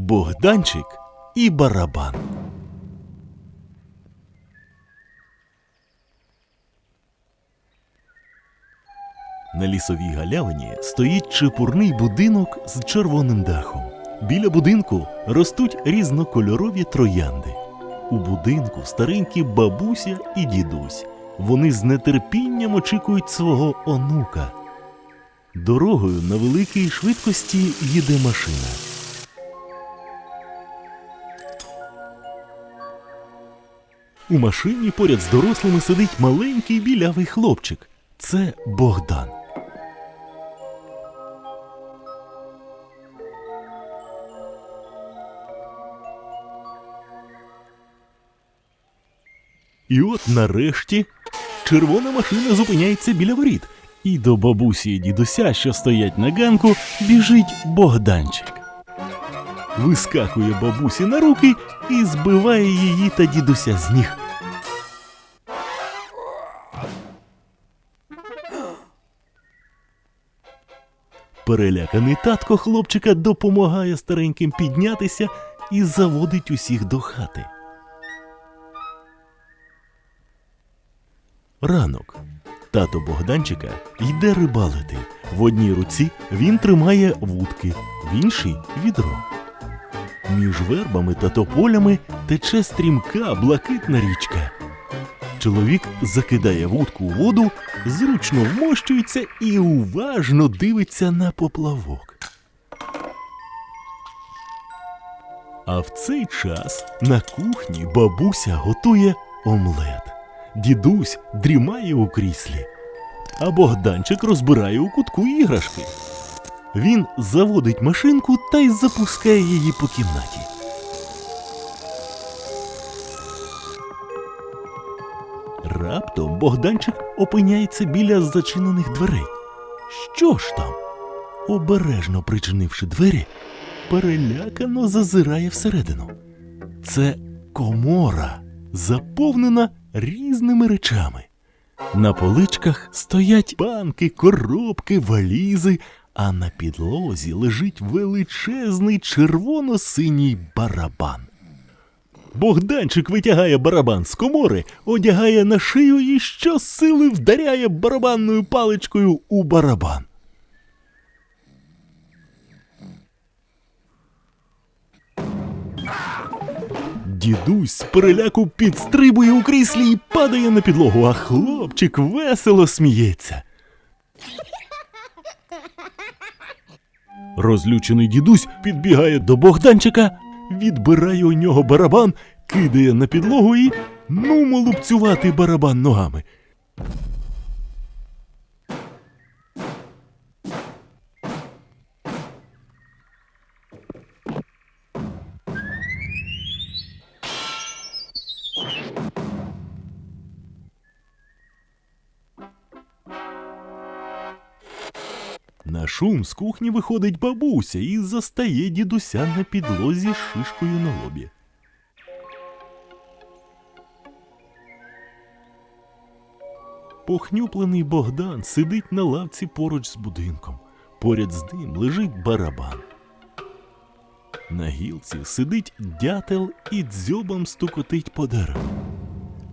Богданчик і барабан. На лісовій галявині стоїть чепурний будинок з червоним дахом. Біля будинку ростуть різнокольорові троянди. У будинку старенькі бабуся і дідусь. Вони з нетерпінням очікують свого онука. Дорогою на великій швидкості їде машина. У машині поряд з дорослими сидить маленький білявий хлопчик. Це Богдан. І от нарешті червона машина зупиняється біля воріт, і до бабусі і дідуся, що стоять на ганку, біжить Богданчик. Вискакує бабусі на руки і збиває її та дідуся з ніг. Переляканий татко хлопчика допомагає стареньким піднятися і заводить усіх до хати. Ранок. Тато Богданчика йде рибалити. В одній руці він тримає вудки, в іншій відро. Між вербами та тополями тече стрімка блакитна річка. Чоловік закидає вудку у воду, зручно вмощується і уважно дивиться на поплавок. А в цей час на кухні бабуся готує омлет. Дідусь дрімає у кріслі, а Богданчик розбирає у кутку іграшки. Він заводить машинку та й запускає її по кімнаті. Раптом Богданчик опиняється біля зачинених дверей. Що ж там? Обережно причинивши двері, перелякано зазирає всередину. Це комора, заповнена різними речами. На поличках стоять банки, коробки, валізи, а на підлозі лежить величезний червоно-синій барабан. Богданчик витягає барабан з комори, одягає на шию і щосили вдаряє барабанною паличкою у барабан. Дідусь з переляку підстрибує у кріслі і падає на підлогу, а хлопчик весело сміється. Розлючений дідусь підбігає до Богданчика, відбирає у нього барабан, кидає на підлогу і ну лупцювати барабан ногами. На шум з кухні виходить бабуся і застає дідуся на підлозі з шишкою на лобі. Похнюплений Богдан сидить на лавці поруч з будинком. Поряд з ним лежить барабан. На гілці сидить дятел і дзьобом стукотить по дереву.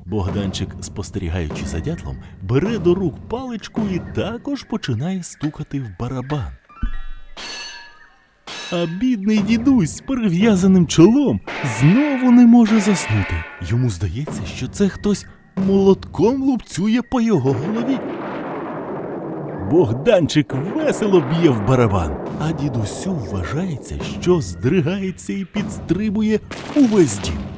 Богданчик, спостерігаючи за дятлом, бере до рук паличку і також починає стукати в барабан. А бідний дідусь з перев'язаним чолом знову не може заснути. Йому здається, що це хтось молотком лупцює по його голові. Богданчик весело б'є в барабан, а дідусю вважається, що здригається і підстрибує увесь дім.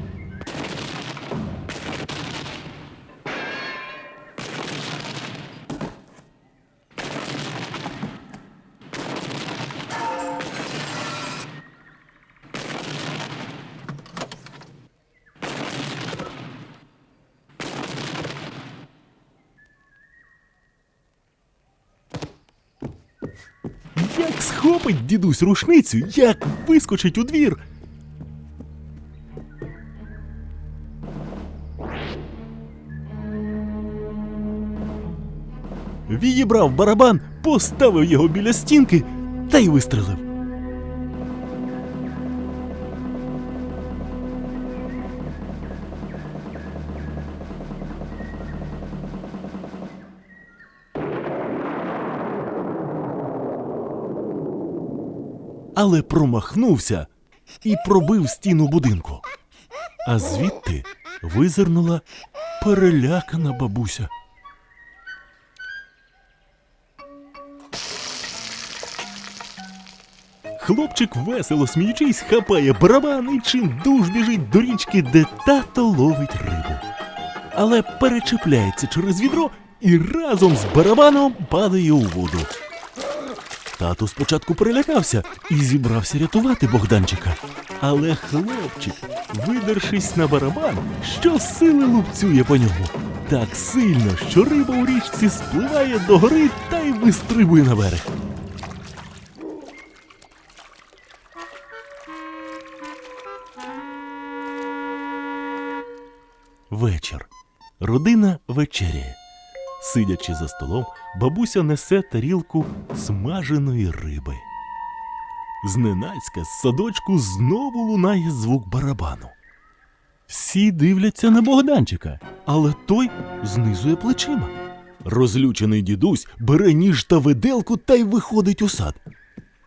Як схопить дідусь рушницю, як вискочить у двір. Відібрав барабан, поставив його біля стінки та й вистрелив. Але промахнувся і пробив стіну будинку. А звідти визирнула перелякана бабуся. Хлопчик, весело сміючись, хапає барабан і чим дуж біжить до річки, де тато ловить рибу. Але перечепляється через відро і разом з барабаном падає у воду. Тато спочатку перелякався і зібрався рятувати Богданчика. Але хлопчик, видершись на барабан, щосили лупцює по ньому. Так сильно, що риба у річці спливає до гори та й вистрибує на берег. Вечір. Родина вечеряє. Сидячи за столом, бабуся несе тарілку смаженої риби. Зненацька з садочку знову лунає звук барабану. Всі дивляться на Богданчика, але той знизує плечима. Розлючений дідусь бере ніж та виделку та й виходить у сад.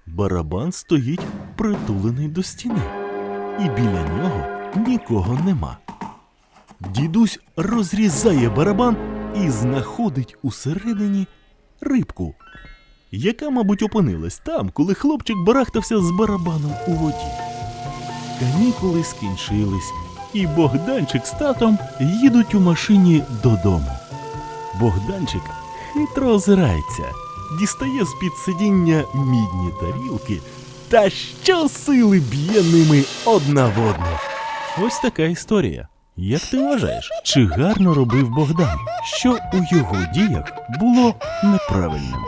Барабан стоїть притулений до стіни, і біля нього нікого нема. Дідусь розрізає барабан і знаходить усередині рибку, яка, мабуть, опинилась там, коли хлопчик барахтався з барабаном у воді. Канікули скінчились, і Богданчик з татом їдуть у машині додому. Богданчик хитро озирається, дістає з-під сидіння мідні тарілки та щосили б'є ними одна в одну. Ось така історія. Як ти вважаєш, чи гарно робив Богдан? Що у його діях було неправильним?